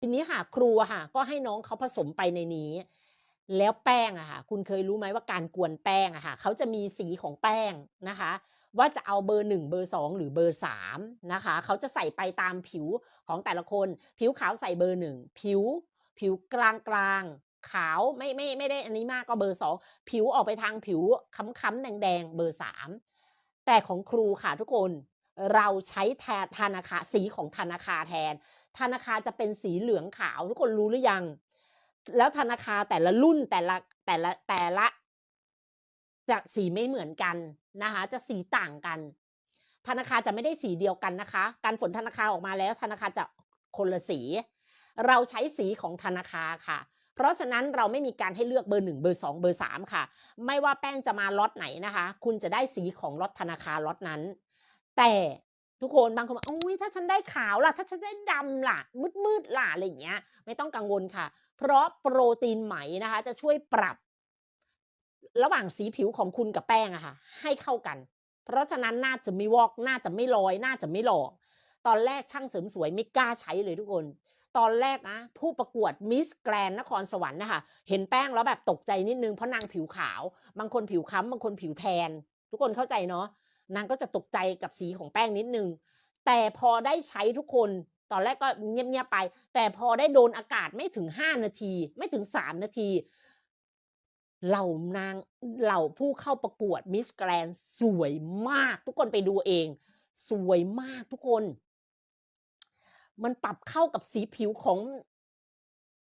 ทีนี้ค่ะครูค่ะก็ให้น้องเขาผสมไปในนี้ แล้วแป้งอะค่ะคุณเคยรู้ไหมว่าการกวนแป้งอะค่ะเขาจะมีสีของแป้งนะคะ ว่าจะเอาเบอร์1เบอร์2หรือเบอร์3นะคะเขาจะใส่ไปตามผิวของแต่ละคน ผิวขาวใส่เบอร์1ผิว ผิวกลางๆขาวไม่ไม่ไม่ได้อันนี้มากก็เบอร์2ผิวออกไปทางผิวค้ำๆแดงๆเบอร์3แต่ของครูค่ะทุกคนเราใช้แทนธนาคารสีของธนาคารแทน ธนาคารจะเป็นสีเหลืองขาว ทุกคนรู้หรือยัง แล้วธนาคารแต่ละรุ่นแต่ละแต่ละแต่ละจะสีไม่เหมือนกันนะคะ จะสีต่างกัน ธนาคารจะไม่ได้สีเดียวกันนะคะ การฝนธนาคารออกมาแล้ว ธนาคารจะคนละสี เราใช้สีของธนาคารค่ะ เพราะฉะนั้นเราไม่มีการให้เลือกเบอร์1เบอร์2เบอร์3ค่ะ ไม่ว่าแป้งจะมาล็อตไหนนะคะ คุณจะได้สีของล็อตธนาคารล็อตนั้น แต่ ทุกคนบางคนบอกอุ้ยถ้าฉันได้ขาวล่ะ ถ้าฉันได้ดำล่ะ มืดๆล่ะอะไรอย่างเงี้ย ไม่ต้องกังวลค่ะ เพราะโปรตีนไหมนะคะ จะช่วยปรับ ระหว่างสีผิวของคุณกับแป้งอะค่ะ ให้เข้ากัน เพราะฉะนั้นน่าจะไม่วอกน่าจะไม่ลอย น่าจะไม่หลอก ตอนแรกช่างเสริมสวยไม่กล้าใช้เลยทุกคน ตอนแรกนะผู้ประกวดมิสแกรนนครสวรรค์นะคะเห็นแป้งแล้วแบบตกใจนิดนึงเพราะนางผิวขาว บางคนผิวค้ำบางคนผิวแทน ทุกคนเข้าใจเนาะ นางก็จะตกใจกับสีของแป้งนิดนึง แต่พอได้ใช้ทุกคนตอนแรกก็เงียบๆไป แต่พอได้โดนอากาศไม่ถึง5นาที ไม่ถึง3นาทีเหล่านางเหล่าผู้เข้าประกวดมิสแกรนสวยมาก ทุกคนไปดูเอง สวยมากทุกคน มันปรับเข้ากับสีผิวของ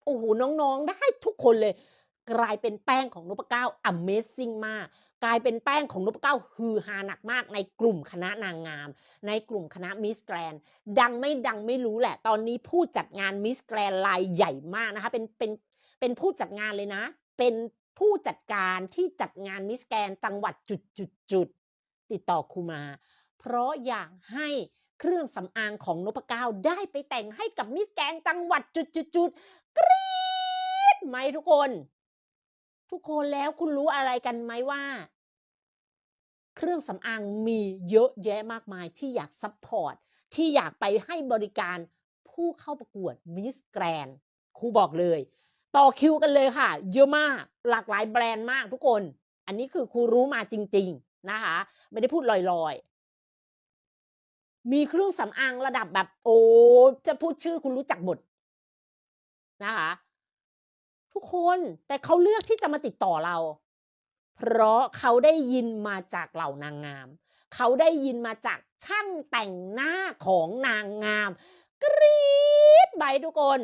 โอ้โหน้องๆ ได้ทุกคนเลย กลายเป็นแป้งของนพเก้า Amazing มาก กลายเป็นแป้งของนพเก้าฮือฮาหนักมาก ในกลุ่มคณะนางงาม ในกลุ่มคณะมิสแกรนดังไม่ดังไม่รู้แหละ ตอนนี้ผู้จัดงานมิสแกรนรายใหญ่มากนะคะเป็นเป็นเป็นผู้จัดงานเลยนะ เป็นผู้จัดการที่จัดงานมิสแกรนจังหวัดจุดจุดจุดติดต่อครูมา เพราะอยากให้เครื่องสำอางของนพเก้าได้ไปแต่งให้กับมิสแกรนจังหวัดจุดจุดจุดกรี๊ดไหมทุกคน ทุกคนแล้วคุณรู้อะไรกันไหมว่า เครื่องสำอางมีเยอะแยะมากมายที่อยากซัพพอร์ตที่อยากไปให้บริการผู้เข้าประกวดมิสแกรนครูบอกเลย ต่อคิวกันเลยค่ะ เยอะมากหลากหลายแบรนด์มากทุกคน อันนี้คือครูรู้มาจริง ๆนะคะ ไม่ได้พูดลอยๆ มีเครื่องสำอางระดับแบบโอ้จะพูดชื่อคุณรู้จักหมดนะคะ ทุกคนแต่เขาเลือกที่จะมาติดต่อเรา เพราะเขาได้ยินมาจากเหล่านางงาม เขาได้ยินมาจากช่างแต่งหน้าของนางงาม กรี๊ดไปทุกคน